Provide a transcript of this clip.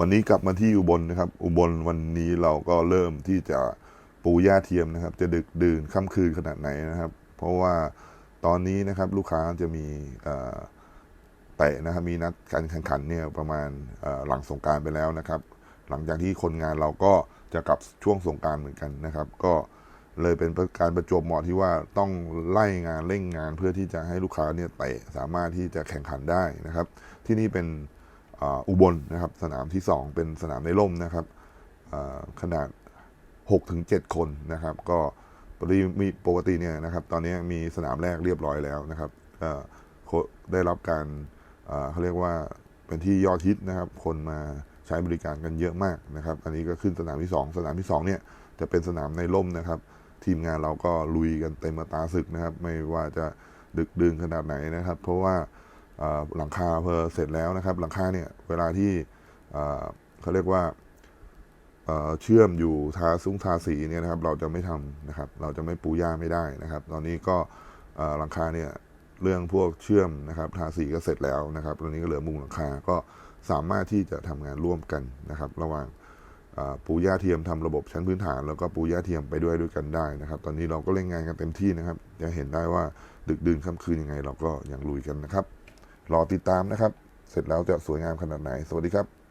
วันนี้กลับมาที่อุบลนะครับ อุบลวันนี้เราก็เริ่มที่จะปูหญ้าเทียมนะครับ จะดึกดื่นค่ำคืนขนาดไหนนะครับ เพราะว่าตอนนี้นะครับลูกค้าจะมีเตะนะครับมีนัดการแข่งขันเนี่ยประมาณหลังสงการไปแล้วนะครับ หลังจากที่คนงานเราก็จะกลับช่วงสงการเหมือนกันนะครับ ก็เลยเป็นการประจวบเหมาะที่ว่าต้องไล่งานเร่งงานเพื่อที่จะให้ลูกค้าเนี่ยเตะสามารถที่จะแข่งขันได้นะครับ ที่นี่เป็น อุบลนะครับ สนามที่ 2 เป็นสนามในร่มนะครับอ่าขนาด 6-7 คนนะครับ ก็ปกติมีปกติเนี่ยนะครับ ตอนนี้มีสนามแรกเรียบร้อยแล้วนะครับได้รับการเขาเรียกว่าเป็นที่ยอดฮิตนะครับ คนมาใช้บริการกันเยอะมากนะครับ อันนี้ก็ขึ้นสนามที่ 2 สนามที่2เนี่ยจะเป็นสนามในร่มนะครับ ทีมงานเราก็ลุยกันเต็มตาศึกนะครับ ไม่ว่าจะดึกดื่นขนาดไหนนะครับ เพราะว่า หลังคาเพอเสร็จแล้วนะครับ หลังคาเนี่ยเวลาที่เขาเรียกว่าเชื่อมอยู่ทาซุ้งทาสีเนี่ยนะครับ เราจะไม่ทำนะครับ เราจะไม่ปูหญ้าไม่ได้นะครับ ตอนนี้ก็หลังคาเนี่ยเรื่องพวกเชื่อมนะครับ ทาสีก็เสร็จแล้วนะครับตอนนี้ก็เหลือมุงหลังคาก็สามารถที่จะทำงานร่วมกันนะครับ ระหว่างปูหญ้าเทียมทำระบบชั้นพื้นฐาน แล้วก็ปูหญ้าเทียมไปด้วยด้วยกันได้นะครับ ตอนนี้เราก็เล่นงานกันเต็มที่นะครับจะเห็นได้ว่าดึกดื่นค่ำคืนยังไง เราก็ยังลุยกันนะครับ รอติดตามนะครับ เสร็จแล้วจะสวยงามขนาดไหน สวัสดีครับ